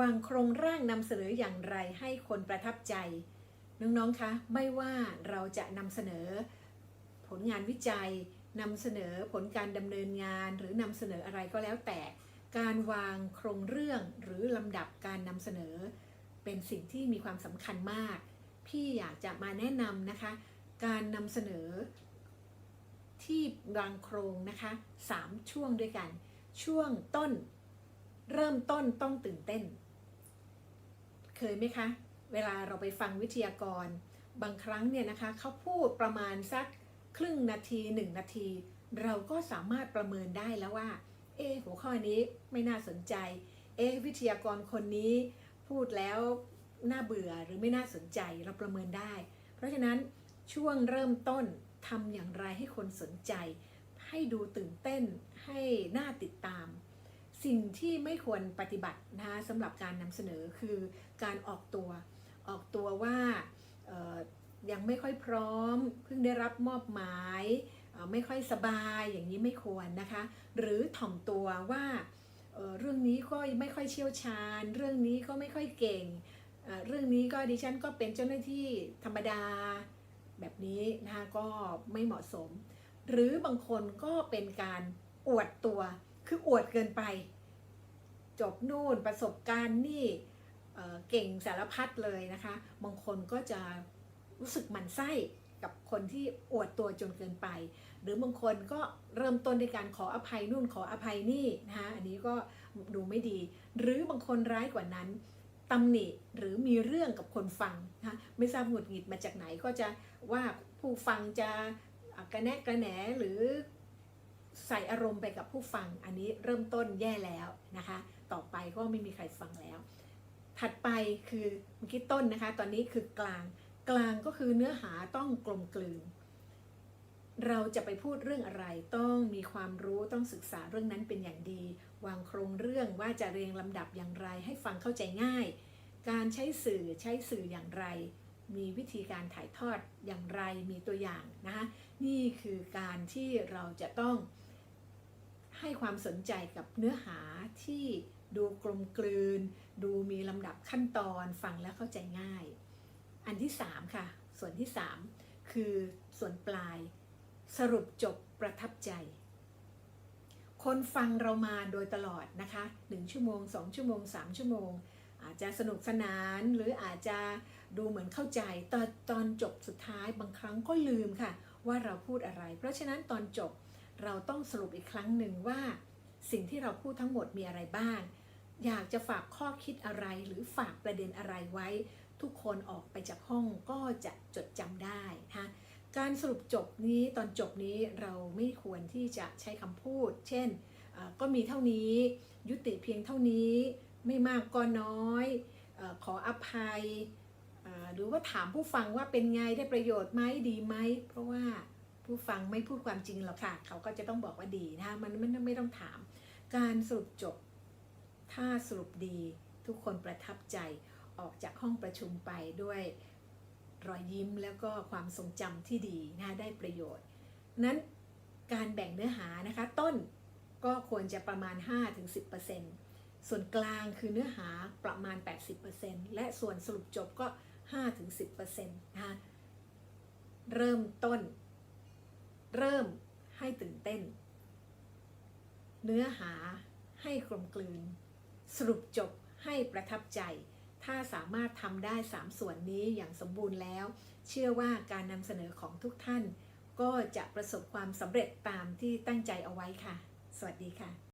วางโครงร่างนำเสนออย่างไรให้คนประทับใจ น้องๆ คะ ไม่ว่าเราจะนำเสนอผลงานวิจัยนำเสนอผลการดำเนินงานหรือนำเสนออะไรก็แล้วแต่ การวางโครงเรื่องหรือลำดับการนำเสนอ เป็นสิ่งที่มีความสำคัญมาก พี่อยากจะมาแนะนำนะคะ การนำเสนอ ที่วางโครงนะคะสามช่วงด้วยกัน ช่วงต้น เริ่มต้นต้องตื่นเต้น เคยไหมคะ เวลาเราไปฟังวิทยากร บางครั้งเนี่ยนะคะเขาพูดประมาณสักครึ่งนาทีหนึ่งนาที เราก็สามารถประเมินได้แล้วว่า เอหัวข้อนี้ไม่น่าสนใจ เอวิทยากรคนนี้พูดแล้วน่าเบื่อหรือไม่น่าสนใจเราประเมินได้ เพราะฉะนั้นช่วงเริ่มต้นทำอย่างไรให้คนสนใจ ให้ดูตื่นเต้นให้น่าติดตาม สิ่งที่ไม่ควรปฏิบัตินะคะสำหรับการนำเสนอคือการออกตัวออกตัวว่ายังไม่ค่อยพร้อม เพิ่งได้รับมอบหมาย ไม่ค่อยสบายอย่างนี้ไม่ควรนะคะ หรือถ่อมตัวว่าเเรื่องนี้ก็ไม่ค่อยเชี่ยวชาญ เรื่องนี้ก็ไม่ค่อยเก่งเเรื่องนี้ก็ดิฉันก็เป็นเจ้าหน้าที่ธรรมดาแบบนี้นะคะก็ไม่เหมาะสม หรือบางคนก็เป็นการอวดตัว คืออวดเกินไป จบนู่นประสบการณ์นี่เเก่งสารพัดเลยนะคะ บางคนก็จะรู้สึกหมันไส้กับคนที่อวดตัวจนเกินไป หรือบางคนก็เริ่มต้นด้วยการขออภัยนู่นขออภัยนี่นะคะอันนี้ก็ดูไม่ดี หรือบางคนร้ายกว่านั้นตำหนิหรือมีเรื่องกับคนฟังนะไม่ทราบหงุดหงิดมาจากไหนก็จะว่าผู้ฟังจะอะกระแนะกระแหนหรือ ใส่อารมณ์ไปกับผู้ฟัง อันนี้เริ่มต้นแย่แล้วนะคะ ต่อไปก็ไม่มีใครฟังแล้ว ถัดไปคือเมื่อกี้ต้นนะคะ ตอนนี้คือกลาง กลางก็คือเนื้อหาต้องกลมกลืน เราจะไปพูดเรื่องอะไรต้องมีความรู้ต้องศึกษาเรื่องนั้นเป็นอย่างดี วางโครงเรื่องว่าจะเรียงลำดับอย่างไร ให้ฟังเข้าใจง่าย การใช้สื่อใช้สื่ออย่างไรมีวิธีการถ่ายทอดอย่างไรมีตัวอย่างนะคะนี่คือการที่เราจะต้อง ให้ความสนใจกับเนื้อหาที่ดูกลมกลืน ดูมีลำดับขั้นตอนฟังแล้วเข้าใจง่าย อันที่ 3 ค่ะ ส่วนที่ 3 คือส่วนปลาย สรุปจบประทับใจ คนฟังเรามาโดยตลอดนะคะ 1 ชั่วโมง 2 ชั่วโมง 3 ชั่วโมง อาจจะสนุกสนานหรืออาจจะดูเหมือนเข้าใจตอนตอนจบสุดท้ายบางครั้งก็ลืมค่ะ ว่าเราพูดอะไร เพราะฉะนั้นตอนจบ เราต้องสรุปอีกครั้งหนึ่งว่า สิ่งที่เราพูดทั้งหมดมีอะไรบ้าง อยากจะฝากข้อคิดอะไรหรือฝากประเด็นอะไรไว้ ทุกคนออกไปจากห้องก็จะจดจำได้นะคะการสรุปจบนี้ตอนจบนี้เราไม่ควรที่จะใช้คำพูด เช่น ก็มีเท่านี้ยุติเพียงเท่านี้ไม่มากก็น้อยอขออภัย หรือว่าถามผู้ฟังว่าเป็นไงได้ประโยชน์ไหมดีไหม เพราะว่า ผู้ฟังไม่พูดความจริงหรอกค่ะ เขาก็จะต้องบอกว่าดีนะคะมันไม่ไม่ต้องถาม การสรุปจบ ถ้าสรุปดีทุกคนประทับใจออกจากห้องประชุมไปด้วยรอยยิ้มแล้วก็ความทรงจำที่ดีนะคะได้ประโยชน์ นั้นการแบ่งเนื้อหานะคะ ต้นก็ควรจะประมาณ 5-10%ส่วนกลางคือเนื้อหาประมาณ 80%และส่วนสรุปจบก็ 5-10%นะคะเริ่มต้น เริ่มให้ตื่นเต้น เนื้อหาให้กลมกลืน สรุปจบให้ประทับใจ ถ้าสามารถทำได้ 3 ส่วนนี้อย่างสมบูรณ์แล้ว เชื่อว่าการนำเสนอของทุกท่าน ก็จะประสบความสำเร็จตามที่ตั้งใจเอาไว้ค่ะ สวัสดีค่ะ